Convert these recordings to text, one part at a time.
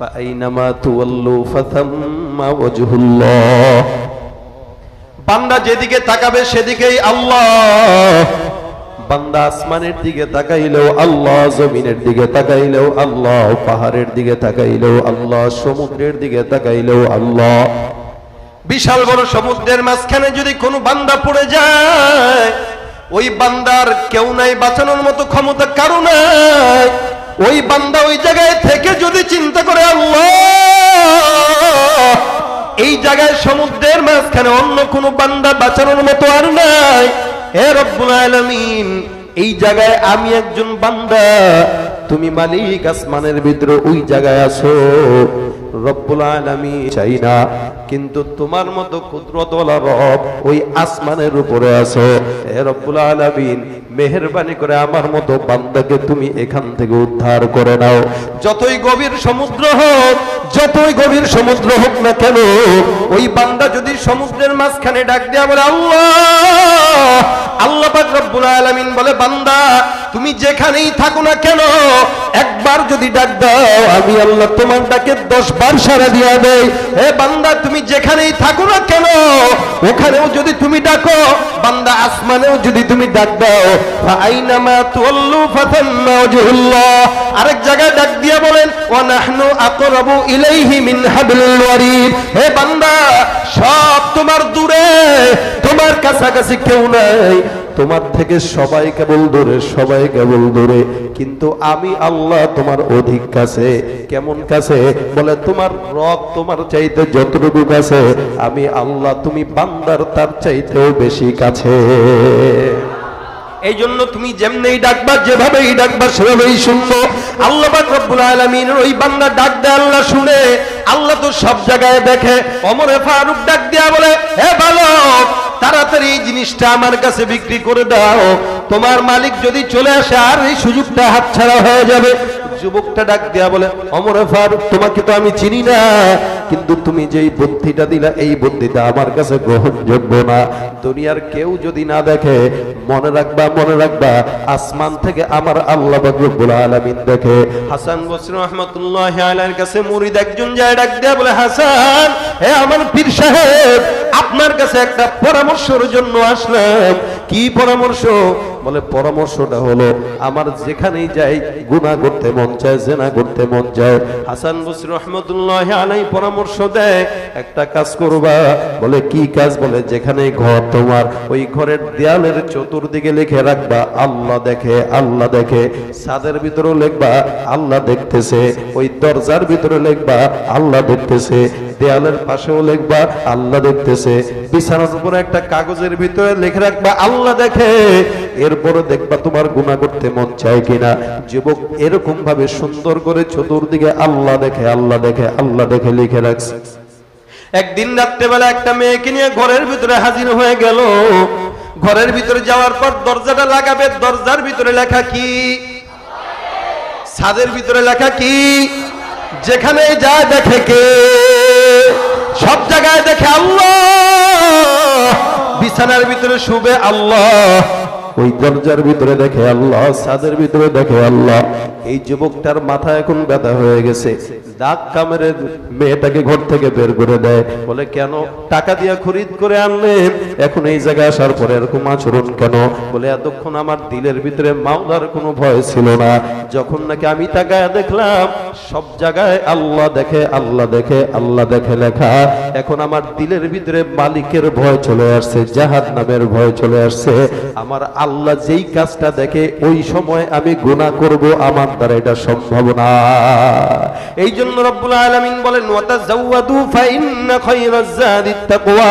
فأينما تولوا فثم وجه الله বান্দা যেদিকে তাকাবে সেদিকেই আল্লাহ বান্দা আসমানের দিকে তাকাইলেও আল্লাহ জমিনের দিকে তাকাইলেও আল্লাহ পাহাড়ের দিকে তাকাইলেও আল্লাহ সমুদ্রের দিকে তাকাইলেও আল্লাহ বিশাল বড় সমুদ্রের মাঝখানে যদি কোনো বান্দা পড়ে যায় ওই বান্দার কেউ নাই বাঁচানোর মতো ক্ষমতা কারো নাই ওই বান্দা ওই জায়গায় থেকে যদি চিন্তা করে এই জায়গায় সমুদ্রের মাঝখানে অন্য কোনো বান্দা বাঁচানোর মতো আর নাই। হে রব্বুল আলামিন, এই জায়গায় আমি একজন বান্দা, তুমি মালিক, আসমানের ভিতরে ওই জায়গায় আছো। রব্বুল আলামিন চাই না, কিন্তু তোমার মতো কুদরতওয়ালা রব ওই আসমানের উপরে আছো। হে রব্বুল আলামিন, মেহেরবানি করে আমার মতো বান্দাকে তুমি এখান থেকে উদ্ধার করে নাও। যতই গভীর সমুদ্র হোক, যতই গভীর সমুদ্র হোক না কেন, ওই বান্দা যদি সমুদ্রের মাঝখানে ডাক দেয়া বলে, আল্লাহ আল্লাহ পাক রব্বুল আলামিন বলে, বান্দা, তুমি যেখানেই থাকো না কেন, একবার যদি ডাক দাও, আমি আল্লাহ তোমার ডাকে দশ বার সারা দিয়া দেয় হে বান্দা, তুমি যেখানেই থাকো না কেন, ওখানেও যদি তুমি ডাকো, বান্দা, আসমানেও যদি তুমি ডাক দাও আইনামা তুল্লু ফাতাম্মা ওয়াজহুল্লাহ। আরেক জায়গায় ডাক দিয়া বলেন, ওয়া নাহনু আকরাবু ইলাইহি মিন হাবলিল ওয়ারিদ। হে বান্দা, সব তোমার দূরে তোমার কাছাকাছি কেউ নাই। তোমার থেকে সবাই কেবল দূরে, সবাই কেবল দূরে। কিন্তু আমি আল্লাহ তোমার অধিক কাছে। কেমন কাছে? বলে, তোমার রব তোমার চাইতে যতটুকু কাছে, আমি আল্লাহ তুমি বান্দার তার চাইতেও বেশি কাছে। এই জন্য তুমি যেমনি ডাকবা, যেভাবেই ডাকবা, সেভাবেই শুনব। আল্লাহ রব্বুল আলামিন ওই বান্দা ডাক দেয়, আল্লাহ শুনে। আল্লাহ তো সব জায়গায় দেখে। অমরে ফারুক ডাক দেয়া বলে, হে বালক তাড়াতাড়ি এই জিনিসটা আমার কাছে বিক্রি করে দাও। তোমার মালিক যদি চলে আসে, আর এই সুযোগটা হাতছাড়া হয়ে যাবে। যুবকটা ডাক দেয়া বলে, অমরে ফারুক, তোমাকে তো আমি চিনি না। কিন্তু তুমি যেই বুদ্ধিটা দিলা, এই বুদ্ধিটা আমার কাছে গ্রহণযোগ্য না। দুনিয়ার কেউ যদি না দেখে, মনে রাখবা মনে রাখবা, আসমান থেকে আমার আল্লাহ রব্বুল আলামিন দেখে। হাসান বসরি রহমাতুল্লাহ আলাইহির কাছে মুরিদ একজন যায় ডাক দেয়া বলে, হাসান হে আমার পীর সাহেব আপনার কাছে একটা পরামর্শের জন্য আসলাম। কি পরামর্শ? বলে, পরামর্শটা হলো, আমার যেখানেই যাই, গুনাহ করতে মন চায়, জেনা করতে মন চায়। হাসান বসরি রহমতুল্লাহ আলাই পরামর্শ দেয়, একটা কাজ করবা। বলে, কি কাজ? বলে, যেখানে ঘর তোমার, ওই ঘরের দেয়ালের চতুর্দিকে লিখে রাখবা, আল্লাহ দেখে আল্লাহ দেখে। ছাদের ভিতরেও লিখবা, আল্লাহ দেখতেছে। ওই দরজার ভিতরে লিখবা, আল্লাহ দেখতেছে। দেয়ালের পাশেও লিখবা, আল্লাহ দেখতেছে। বিছানার উপরে একটা কাগজের ভিতরে লিখে রাখবা, আল্লাহ দেখে। এরপরে দেখবা তোমার গুনাহ করতে মন চায় কিনা। যুবক, এরকম ভাবে সুন্দর করে চতুর্দিকে আল্লাহ দেখে আল্লাহ দেখে আল্লাহ দেখে লিখে রাখছে। একদিন রাত্রেবেলা একটা মেয়েকে নিয়ে ঘরের ভিতরে হাজির হয়ে গেল। ঘরের ভিতরে যাওয়ার পর দরজাটা লাগাবে, দরজার ভিতরে লেখা কি? ছাদের ভিতরে লেখা কি? যেখানে যায় দেখে কে, সব জায়গায় দেখে আল্লাহ। বিছানার ভিতরে শুবে আল্লাহ। ওই দরজার ভিতরে দেখে আল্লাহ, ছাদের ভিতরে দেখে আল্লাহ, এই যুবকটার মাথা এখন ব্যথা হয়ে গেছে। দাগ কামেরে মেয়েটাকে ঘর থেকে বের করে দেয়। বলে, কেন? টাকা দিয়ে খরিদ করে আনলেন এখন এই জায়গায় আসার পরে এরকম আচরণ কেন? বলে, এতক্ষণ আমার দিলের ভিতরে মাওলার কোনো ভয় ছিল না। যখন নাকি আমি তাকায় দেখলাম, সব জায়গায় আল্লাহ দেখে আল্লাহ দেখে আল্লাহ দেখে লেখা, এখন আমার দিলের ভিতরে মালিকের ভয় চলে আসছে জাহাদ নামের ভয় চলে আসছে। আমার আল্লাহ যেই কাজটা দেখে, ওই সময় আমি গুণা করব, আমার দ্বারা এটা সম্ভব না। এই জন্য রব্বুল আলামিন বলেন ওয়াতাজাওয়াদু ফাইন্না খায়রাজ জাদিত তাকওয়া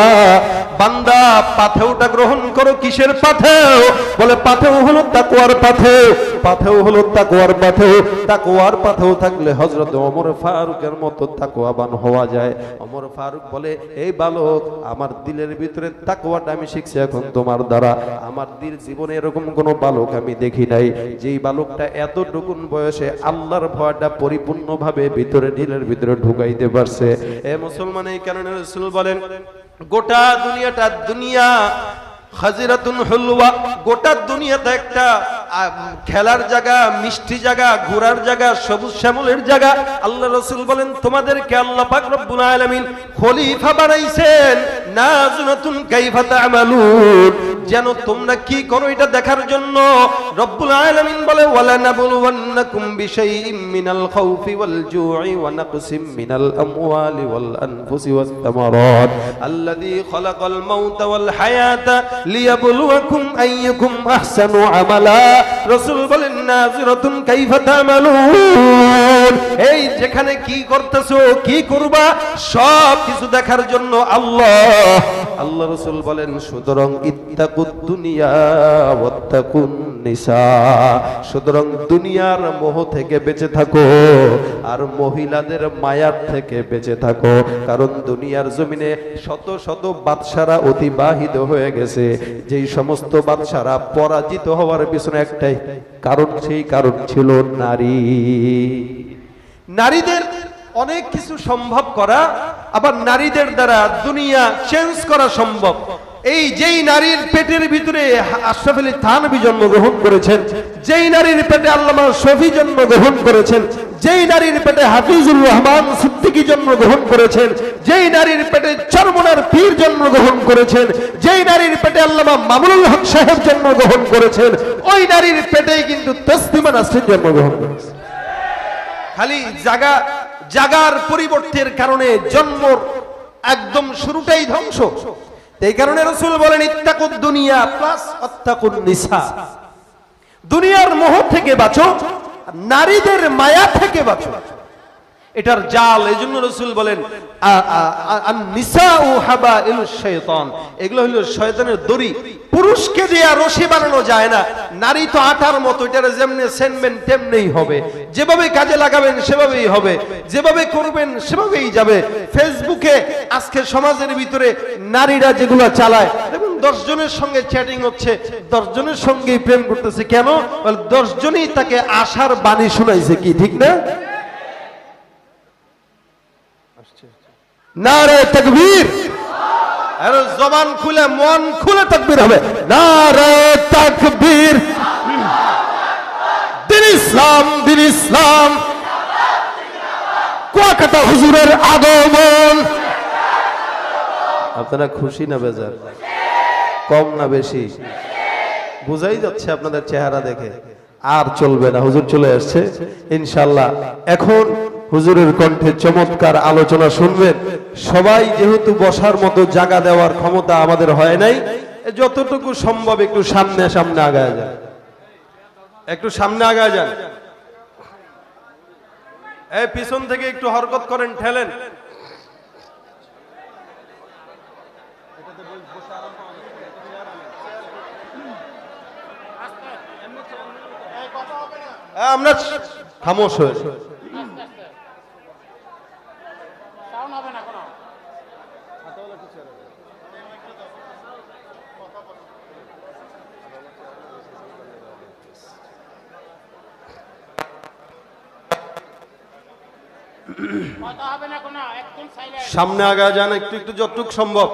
বান্দা পাথেওটা গ্রহণ করো কিসের পাথেও বলে পাথেও হলো তাকওয়ার পাথেও পাথেও হলো তাকওয়ার পাথেও তাকওয়ার পাথেও থাকলে হযরত ওমর ফারুকের মতো তাকওয়াবান হওয়া যায়। ওমর ফারুক বলে, এই বালক, আমার দিলের ভিতরে তাকওয়াটা আমি শিখছি এখন তোমার দ্বারা। আমার দিল জীবনে এরকম কোনো বালক আমি দেখি নাই। যেই বালকটা এত ডুকুন বয়সে আল্লাহর ভয়টা পরিপূর্ণভাবে ভিতরে, দিলের ভিতরে ঢুকাইতে পারছে। এ মুসলমান রাসূল বলেন গোটা দুনিয়াটা দুনিয়া হাজিরাতুন হলুয়া গোটা দুনিয়াতে একটা খেলার জায়গা, মিষ্টি জায়গা, ঘোরার জায়গা, সবুজ শ্যামলের জায়গা। আল্লাহ রসুল বলেন, তোমাদেরকে আল্লাহ পাক রব্বুল আলামিন খলিফা বানাইছেন। নাজুনাতুন কাইফা তা'মালুন। যেন তোমরা কি করো এটা দেখার জন্য। রব্বুল আলামিন বলে ওয়ালা নাবলুওয়ান্নাকুম বিশাইইম মিনাল খাউফি ওয়াল জু'i ওয়া নাকসিম মিনাল আমওয়ালি ওয়াল আনফুসি ওয়াস তামারাত আল্লাযী খালাকাল মাউতা ওয়াল হায়াতা লিয়াবলুয়াকুম আইয়ুকুম আহসানু আমালা। রাসূল বলেন, নাজিরাতুন কাইফা তা'মালুন। এই যেখানে কি করতেছো, কি করবা সব কিছু দেখার জন্য আল্লাহ। আল্লাহ রাসূল বলেন, সুতরাং ইত্তাকুদ সুতরাং দুনিয়ার মোহ থেকে বেঁচে থাকো, আর মহিলাদের মায়ার থেকে বেঁচে থাকো, কারণ দুনিয়ার জমিনে শত শত বাদশারা অতিবাহিত হয়ে গেছে। যেই সমস্ত বাদশারা পরাজিত হওয়ার পিছনে একটাই কারণ, সেই কারণ ছিল নারী। নারীদের অনেক কিছু সম্ভব করা, আবার নারীদের দ্বারা দুনিয়া চেঞ্জ করা সম্ভব। এই যেই নারীর পেটের ভিতরে আশরাফ আলী থানবী জন্মগ্রহণ করেছেন, যেই নারীর পেটে আল্লামা শফি জন্মগ্রহণ করেছেন, যেই নারীর পেটে হাফিজুর রহমান সিদ্দিকী জন্মগ্রহণ করেছেন, যেই নারীর পেটে চরমনার পীর জন্মগ্রহণ করেছেন, যেই নারীর পেটে আল্লামা মামুনুল হক সাহেব জন্মগ্রহণ করেছেন, ওই নারীর পেটেই কিন্তু তসলিমা নাসরিন জন্মগ্রহণ করেছেন খালি জাগা, জাগার পরিবর্তের কারণে জন্ম একদম শুরুটাই ধ্বংস। এই কারণে রসুল বলেন, ইত্তাকুদ দুনিয়া প্লাস অত্তাকুন নিসা। দুনিয়ার মোহ থেকে বাঁচো নারীদের মায়া থেকে বাঁচো। এটার জাল এই জন্য রসুল বলেন এগুলো হলো শয়তানের দড়ি। পুরুষকে দিয়ে বানানো যায় না। নারী তো মতো, এটার যেমনি সেনবেন, তেমনিই হবে। যেভাবে কাজে লাগাবেন, সেভাবেই হবে। যেভাবে করবেন, সেভাবেই যাবে। ফেসবুকে আজকে সমাজের ভিতরে নারীরা যেগুলো চালায় দশ জনের সঙ্গে চ্যাটিং হচ্ছে, দশ জনের সঙ্গেই প্রেম করতেছে কেন? দশ জনই তাকে আশার বাণী শোনাইছে কি, ঠিক না? নারে তকবীর। আরে জবান খুলে মন খুলে তকবীর হবে। নারে তকবীর। দিন ইসলাম দিন ইসলাম। কুয়াকাটা হুজুরের আগমন। আপনারা খুশি না বেজার? কম না বেশি? বোঝাই যাচ্ছে আপনাদের চেহারা দেখে। আর চলবে না। হুজুর চলে আসছে। ইনশাল্লাহ। এখন হুজুরের কণ্ঠে চমৎকার আলোচনা শুনবেন। সবাই যেহেতু বসার মতো জায়গা দেওয়ার ক্ষমতা আমাদের হয় নাই যতটুকু সম্ভব একটু সামনে সামনে আগায় যান। একটু সামনে আগায় যান। এই পিছন থেকে একটু হরকত করেন, ঠেলেন। আমরা খামোশ হয়ে সাউন্ড হবে না কোনো কথা হবে না কোনো একদম সাইলেন্ট সামনে আগা যান একটু একটু যতটুক সম্ভব।